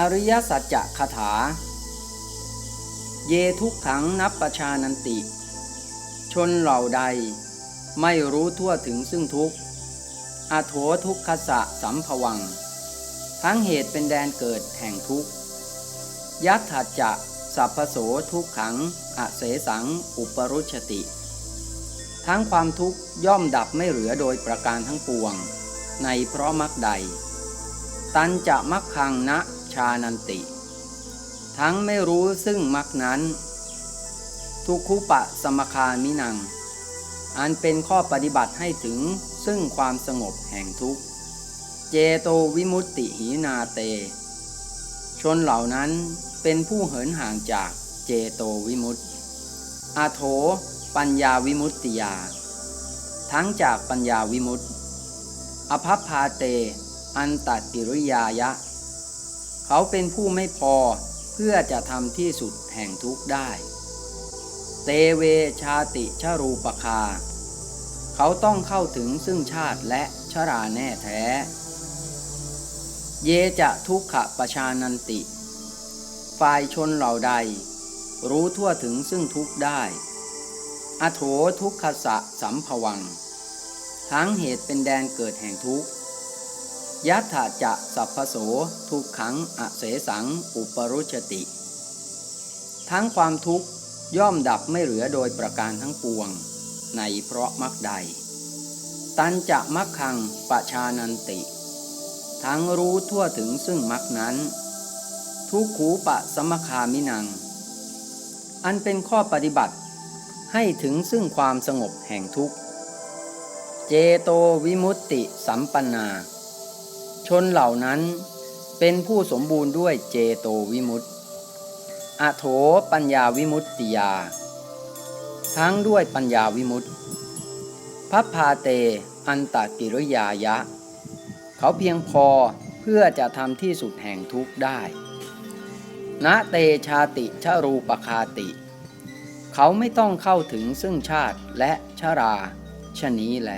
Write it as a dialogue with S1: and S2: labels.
S1: อริยสัจจะคาถา เยทุกขังนับประชานันติ ชนเหล่าใด ไม่รู้ทั่วถึงซึ่งทุกข์อโถทุกขสะสัมภวัง ทั้งเหตุเป็นแดนเกิดแห่งทุกข์ยัตถจจะสัพพโสทุกขังอเสสังอุปรุชติ ทั้งความทุกข์ย่อมดับไม่เหลือโดยประการทั้งปวง ในเพราะมักใด ตันจะมักคังนะ ชานันติ ทั้งไม่รู้ซึ่งมักนั้น ทุกขุปะสมคามินัง อันเป็นข้อปฏิบัติให้ถึงซึ่งความสงบแห่งทุกข์ เจโตวิมุตติหีนาเต ชนเหล่านั้นเป็นผู้เหินห่างจากเจโตวิมุตติอาโถปัญญาวิมุตติยา ทั้งจากปัญญาวิมุตติอภัพพาเต อันตติริยายะ เขาเป็นผู้ไม่พอเพื่อจะทำที่สุดแห่งทุกข์ได้ เตเวชาติชารูปคา เขาต้องเข้าถึงซึ่งชาติและชราแน่แท้ เยจะทุกขปชานันติ ฝ่ายชนเหล่าใด รู้ทั่วถึงซึ่งทุกข์ได้ อโถทุกขสะสัมภวัง ทั้งเหตุเป็นแดนเกิดแห่งทุกข์ ยัตถาจะสัพพโสทุกขังอเสสัง อุปรุชติ ทั้งความทุกข์ย่อมดับไม่เหลือโดยประการทั้งปวง ในเพราะมักใด ตันจะมักคังปชานันติ ทั้งรู้ทั่วถึงซึ่งมักนั้น ทุกขูปะสมคามินัง อันเป็นข้อปฏิบัติให้ถึงซึ่งความสงบแห่งทุกข์ เจโตวิมุตติสัมปนา ชนเหล่านั้นเป็นผู้สมบูรณ์ด้วยเจโตวิมุตติอโถปัญญาวิมุตติยา ทั้งด้วยปัญญาวิมุตติพัพพาเต อันตกิริยายะ เขาเพียงพอเพื่อจะทำที่สุดแห่งทุกข์ได้ณเตชาติชรูปคาติ เขาไม่ต้องเข้าถึงซึ่งชาติและชราชนี้แล